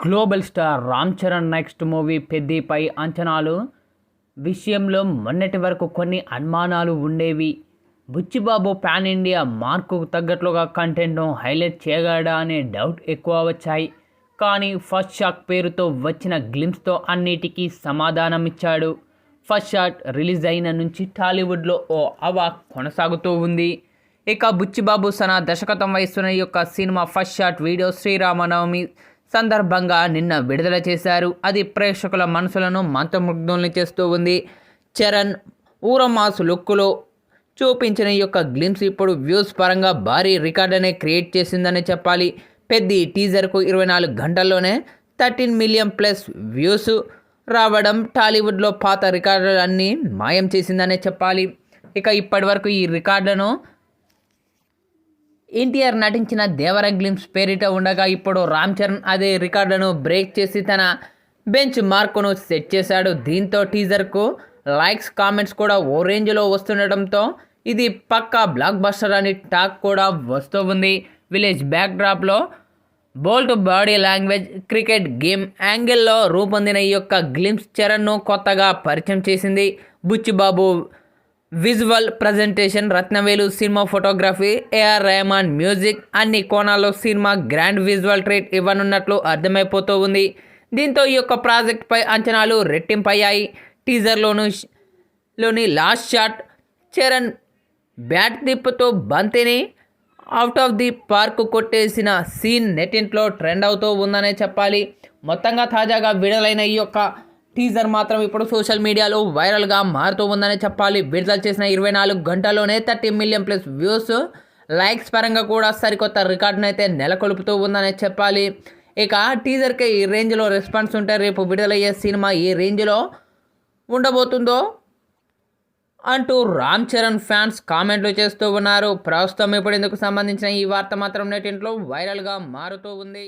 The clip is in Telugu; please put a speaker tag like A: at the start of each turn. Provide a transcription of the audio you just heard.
A: Global star Ram Charan next movie పెద్దిపై అంచనాలు. విషయంలో మొన్నటి వరకు కొన్ని అనుమానాలు ఉండేవి. బుచ్చిబాబు పాన్ ఇండియా మార్కుకు తగ్గట్లుగా కంటెంట్ను హైలైట్ చేయగలడా అనే డౌట్ ఎక్కువ వచ్చాయి. కానీ ఫస్ట్ షాక్ పేరుతో వచ్చిన గ్లిమ్స్తో అన్నిటికీ సమాధానం ఇచ్చాడు. ఫస్ట్ షాట్ రిలీజ్ అయిన నుంచి టాలీవుడ్లో ఓ అవా కొనసాగుతూ ఉంది. ఇక బుచ్చిబాబు సన దశకతం వహిస్తున్న యొక్క cinema first shot video Sriramanavami. సందర్భంగా నిన్న విడుదల చేశారు. అది ప్రేక్షకుల మనసులను మంత్రముగ్ధుల్ని చేస్తూ ఉంది. చరణ్ ఊరమాసు లుక్లో చూపించిన ఈ యొక్క గ్లిమ్స్ ఇప్పుడు వ్యూస్ పరంగా భారీ రికార్డనే క్రియేట్ చేసిందని చెప్పాలి. పెద్ద టీజర్కు ఇరవై నాలుగు గంటల్లోనే థర్టీన్ మిలియన్ ప్లస్ వ్యూస్ రావడం టాలీవుడ్లో పాత రికార్డులన్నీ మాయం చేసిందనే చెప్పాలి. ఇక ఇప్పటివరకు ఈ రికార్డులను ఎన్టీఆర్ నటించిన దేవర గ్లిమ్స్ పేరిట ఉండగా ఇప్పుడు రామ్ చరణ్ అదే రికార్డును బ్రేక్ చేసి తన బెంచ్ మార్కును సెట్ చేశాడు. దీంతో టీజర్కు లైక్స్ కామెంట్స్ కూడా ఓ రేంజ్లో వస్తుండటంతో ఇది పక్కా బ్లాక్ బస్టర్ అని టాక్ కూడా వస్తూ ఉంది. Village బ్యాక్డ్రాప్లో bold body language cricket game యాంగిల్లో రూపొందిన ఈ యొక్క గ్లిమ్స్ చరణ్ను కొత్తగా పరిచయం చేసింది Buchibabu visual presentation Rathnavelu cinema photography AR Rahman music అన్ని కోణాల్లో సినిమా గ్రాండ్ విజువల్ ట్రీట్ ఇవ్వనున్నట్లు అర్థమైపోతూ ఉంది. దీంతో ఈ యొక్క ప్రాజెక్ట్పై అంచనాలు రెట్టింపయ్యాయి. టీజర్లోను లోని లాస్ట్ షాట్ చరణ్ బ్యాట్ దిప్పుతో బంతిని అవుట్ ఆఫ్ ది పార్క్ కొట్టేసిన సీన్ నెటింట్లో ట్రెండ్ అవుతూ ఉందనే చెప్పాలి. మొత్తంగా తాజాగా విడుదలైన ఈ యొక్క టీజర్ మాత్రం ఇప్పుడు సోషల్ మీడియాలో వైరల్గా మారుతూ ఉందని చెప్పాలి. విడుదల చేసిన ఇరవై నాలుగు గంటల్లోనే thirty million plus views likes పరంగా కూడా సరికొత్త రికార్డును అయితే నెలకొల్పుతూ ఉందని చెప్పాలి. ఇక టీజర్కి ఈ రేంజ్లో రెస్పాన్స్ ఉంటే రేపు విడుదలయ్యే సినిమా ఏ రేంజ్లో ఉండబోతుందో అంటూ రామ్ చరణ్ ఫ్యాన్స్ కామెంట్లు చేస్తూ ఉన్నారు. ప్రస్తుతం ఇప్పుడు ఇందుకు సంబంధించిన ఈ వార్త మాత్రం నేటింట్లో వైరల్గా మారుతూ ఉంది.